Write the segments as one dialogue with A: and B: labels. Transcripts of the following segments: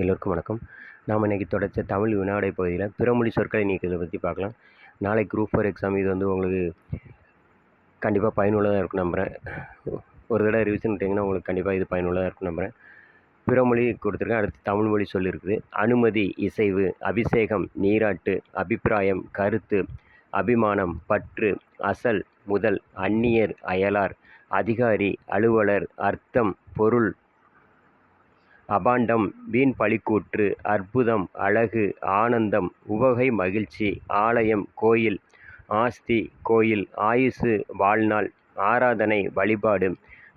A: எல்லோருக்கும் வணக்கம். நாம் இன்றைக்கி தொடர்ச்ச தமிழ் வினாடை பகுதியில் பிறமொழி சொற்களை நீக்கிறதை பற்றி பார்க்கலாம். நாளைக்கு குரூப் ஃபோர் எக்ஸாம் இது வந்து உங்களுக்கு கண்டிப்பாக பயனுள்ளதாக இருக்கும் நம்புகிறேன் ஒரு தடவை ரிவிஷன் விட்டிங்கன்னா உங்களுக்கு கண்டிப்பாக இது பயனுள்ளதாக இருக்கும் நம்புகிறேன் பிறமொழி கொடுத்துருக்கேன் அடுத்து தமிழ் மொழி சொல்லியிருக்குது அனுமதி இசைவு அபிஷேகம் நீராட்டு அபிப்பிராயம் கருத்து அபிமானம் பற்று அசல் முதல் அந்நியர் அயலார் அதிகாரி அலுவலர் அர்த்தம் பொருள் அபாண்டம் வீண் பழிக்கூற்று அற்புதம் அழகு ஆனந்தம் உவகை மகிழ்ச்சி ஆலயம் கோயில் ஆஸ்தி கோயில் ஆயுசு வாழ்நாள் ஆராதனை வழிபாடு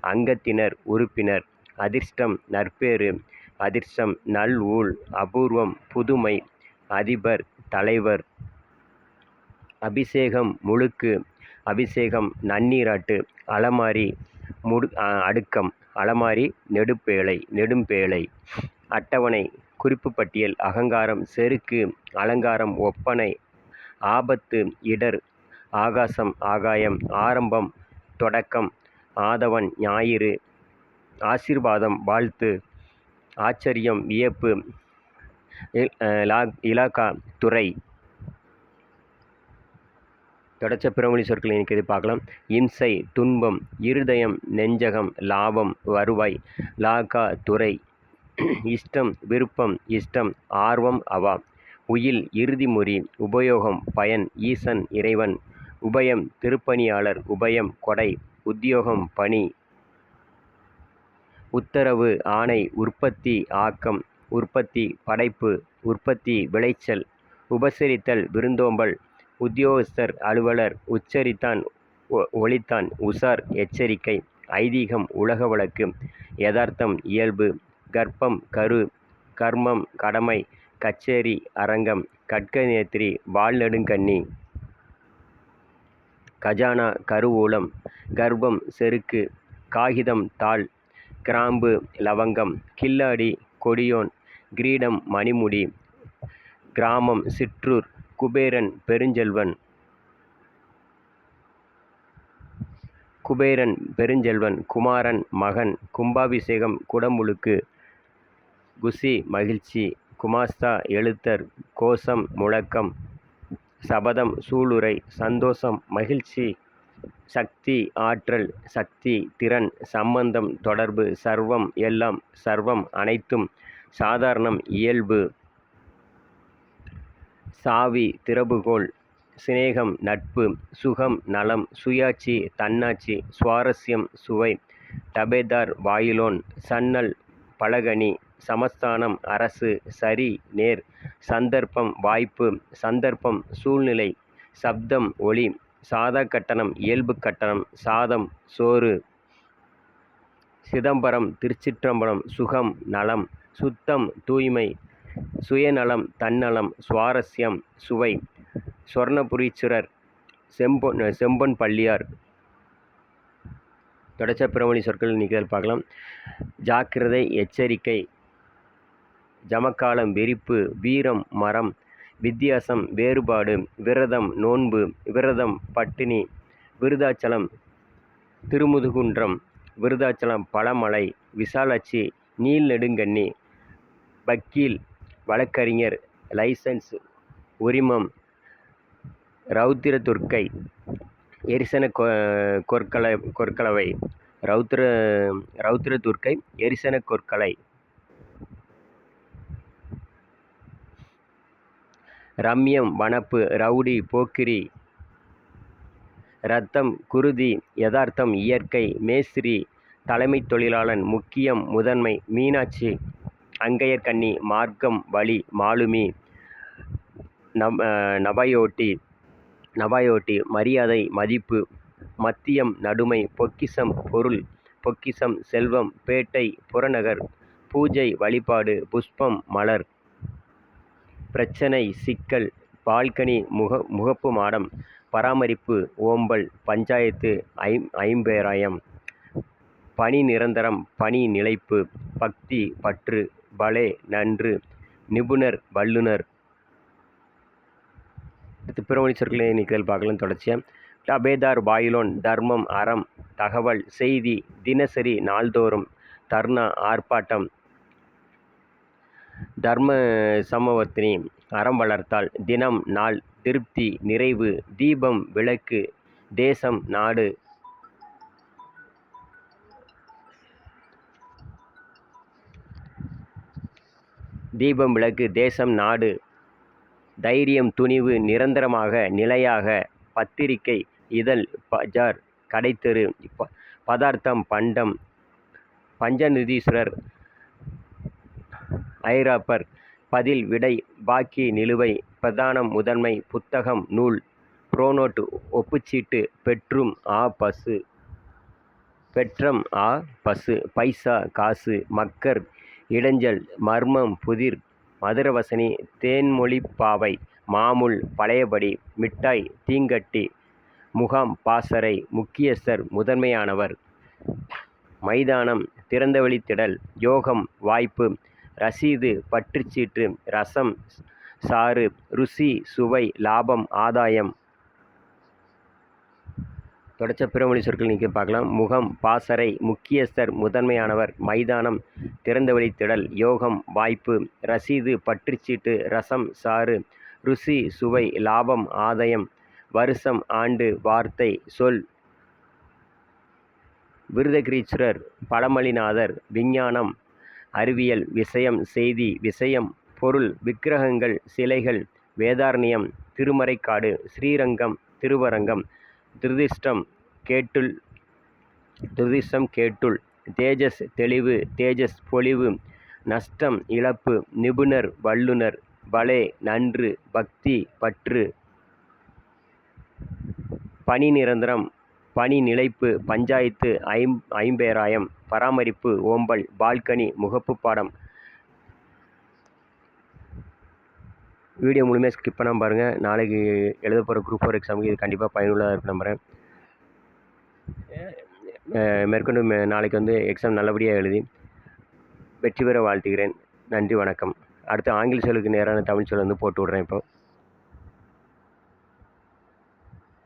A: அங்கத்தினர் உறுப்பினர் அதிர்ஷ்டம் நற்பேறு அதிர்ஷ்டம் நல் ஊழ் அபூர்வம் புதுமை அதிபர் தலைவர் அபிஷேகம் முழுக்கு அபிஷேகம் நன்னீராட்டு அலமாரி முடு அடுக்கம் அலமாரி நெடுப்பேழை நெடும்பேழை அட்டவணை குறிப்பு பட்டியல் அகங்காரம் செருக்கு அலங்காரம் ஒப்பனை ஆபத்து இடர் ஆகாசம் ஆகாயம் ஆரம்பம் தொடக்கம் ஆதவன் ஞாயிறு ஆசீர்வாதம் வாழ்த்து ஆச்சரியம் வியப்பு இலாக்கா துறை. தொடர்ச்ச பிறமொழி சொற்களை இன்றைக்கி பார்க்கலாம்? இம்சை துன்பம் இருதயம் நெஞ்சகம் லாபம் வருவாய் லாகா துறை. இஷ்டம் விருப்பம் இஷ்டம் ஆர்வம் அவா. உயில் இறுதிமொழி உபயோகம் பயன் ஈசன் இறைவன். உபயம் திருப்பணியாளர் உபயம் கொடை. உத்தியோகம் பணி. உத்தரவு ஆணை உற்பத்தி ஆக்கம். உற்பத்தி படைப்பு. உற்பத்தி விளைச்சல். உபசரித்தல் விருந்தோம்பல். உத்தியோகஸ்தர் அலுவலர் உச்சரித்தான் ஒலித்தான் உசார் எச்சரிக்கை ஐதீகம் உலக வழக்கு யதார்த்தம் இயல்பு கர்ப்பம் கரு கர்மம் கடமை கச்சேரி அரங்கம் கட்கநேத்திரி வால்நெடுங்கண்ணி கஜானா கருவூலம் கர்ப்பம் செருக்கு காகிதம் தாள் கிராம்பு லவங்கம் கில்லாடி கொடியோன் கிரீடம் மணிமுடி கிராமம் சிற்றூர் குபேரன் பெருஞ்செல்வன். குபேரன் பெருஞ்செல்வன் குமாரன் மகன் கும்பாபிஷேகம் குடமுழுக்கு குசி மகிழ்ச்சி குமாஸ்தா எழுத்தர் கோஷம் முழக்கம் சபதம் சூளுரை சந்தோஷம் மகிழ்ச்சி சக்தி ஆற்றல் சக்தி திறன் சம்பந்தம் தொடர்பு சர்வம் எல்லாம் சர்வம் அனைத்தும் சாதாரணம் இயல்பு சாவி திறவுகோல் சிநேகம் நட்பு சுகம் நலம் சுயாட்சி தன்னாட்சி சுவாரஸ்யம் சுவை டபேதார் வாயிலோன் சன்னல் பலகனி சமஸ்தானம் அரசு சரி நேர் சந்தர்ப்பம் வாய்ப்பு சந்தர்ப்பம் சூழ்நிலை சப்தம் ஒளி சாதா கட்டணம் இயல்பு கட்டணம் சாதம் சோறு சிதம்பரம் திருச்சிற்றம்பலம் சுகம் நலம் சுத்தம் தூய்மை சுயநலம் தன்னலம் சுவாரஸ்யம் சுவை. சொர்ணபுரீச்சுரர் செம்பொன் செம்பொன் பள்ளியார். தொடச்ச பிறமொழி சொற்கள் நிகழ் பார்க்கலாம். ஜாக்கிரதை எச்சரிக்கை. ஜமக்காலம் வெறிப்பு வீரம் மரம். வித்தியாசம் வேறுபாடு. விரதம் நோன்பு. விரதம் பட்டினி. விருதாச்சலம் திருமுதுகுன்றம். விருதாச்சலம் பழமலை. விசாலாட்சி நீல் நெடுங்கண்ணி வக்கீல் வழக்கறிஞர் லைசன்ஸ் உரிமம் ரௌத்திர துர்க்கை எரிசன கொ கொற்கலை கொற்கலவை ரௌத்ர ரௌத்திர துர்க்கை எரிசன கொற்கலை ரம்யம் வனப்பு ரவுடி போக்கிரி. ரத்தம் குருதி யதார்த்தம் இயற்கை மேஸ்திரி தலைமை தொழிலாளன் முக்கியம் முதன்மை மீனாட்சி. அங்கையர்கண்ணி மார்க்கம் வழி மாலுமி நம் நபையோட்டி நபாயோட்டி மரியாதை மதிப்பு மத்தியம் நடுமை பொக்கிசம் பொருள் பொக்கிசம் செல்வம் பேட்டை புறநகர் பூஜை வழிபாடு புஷ்பம் மலர் பிரச்சனை சிக்கல் பால்கனி முக முகப்பு மாடம் பராமரிப்பு ஓம்பல் பஞ்சாயத்து ஐ ஐம்பேராயம் பணி நிரந்தரம் பணி நிலைப்பு பக்தி பற்று பலே நன்று. நிபுணர் வல்லுனர் அடுத்து பிறமொழி சொற்களை நீக்கல் பார்க்கலாம் தொடர்ச்சியாக டபேதார் பாயிலோன் தர்மம் அறம் தகவல் செய்தி தினசரி நாள்தோறும் தர்ணா ஆர்ப்பாட்டம். தர்ம சமவர்த்தினி அறம் வளர்த்தால் தினம் நாள் திருப்தி நிறைவு தீபம் விளக்கு தேசம் நாடு தீபம் விளக்கு தேசம் நாடு. தைரியம் துணிவு நிரந்தரமாக நிலையாக. பத்திரிகை இதழ் பஜார் கடைத்தெரு ப பதார்த்தம் பண்டம் பஞ்சநிதீஸ்வரர் ஐராப்பர் பதில் விடை பாக்கி நிலுவை பிரதானம் முதன்மை புத்தகம் நூல் புரோனோட் ஒப்புச்சீட்டு பெற்றும் ஆ பசு பெற்றம் ஆ பசு பைசா காசு மக்கர் இடைஞ்சல் மர்மம் புதிர் மதுரவசனி தேன்மொழிப்பாவை மாமுல் பழையபடி மிட்டாய் தீங்கட்டி முகாம் பாசறை முக்கியஸ்தர் முதன்மையானவர். மைதானம் திறந்தவெளி திடல் யோகம் வாய்ப்பு ரசீது பற்றுச்சீட்டு ரசம் சாறு ருசி சுவை லாபம் ஆதாயம் தொடர்ச்ச பிறமொழி சொற்கள் நீக்கி பார்க்கலாம். முகம் பாசறை முக்கியஸ்தர் முதன்மையானவர் மைதானம் திறந்தவெளி திடல் யோகம் வாய்ப்பு ரசீது பற்றுச்சீட்டு ரசம் சாறு ருசி சுவை லாபம் ஆதாயம் வருஷம் ஆண்டு வார்த்தை சொல். விருதகிரீஸ்வரர் பழமளிநாதர் விஞ்ஞானம் அறிவியல் விஷயம் செய்தி விஷயம் பொருள் விக்கிரகங்கள் சிலைகள் வேதாரண்யம் திருமறைக்காடு ஸ்ரீரங்கம் திருவரங்கம் திருதிஷ்டம் கேட்டுள் துரதிர்ஷ்டம் கேட்டுள் தேஜஸ் தெளிவு தேஜஸ் பொலிவு நஷ்டம் இழப்பு நிபுணர் வல்லுனர் பலே நன்று பக்தி பற்று பணி நிரந்தரம் பணி நிலைப்பு பஞ்சாயத்து ஐம் ஐம்பேராயம் பராமரிப்பு ஓம்பல் பால்கனி முகப்பு பாடம் வீடியோ முழுமையாக ஸ்கிப் பண்ணாமல் பாருங்கள் நாளைக்கு எழுத போகிற குரூப் ஃபோர் எக்ஸாமுக்கு இது கண்டிப்பாக பயனுள்ளதாக இருக்கும் நம்புகிறேன் மேற்கொண்டு நாளைக்கு வந்து எக்ஸாம் நல்லபடியாக எழுதி வெற்றி பெற வாழ்த்துகிறேன். நன்றி வணக்கம். அடுத்து ஆங்கில சொல்லுக்கு நேரான தமிழ் சொல் வந்து போட்டு விட்றேன் இப்போ.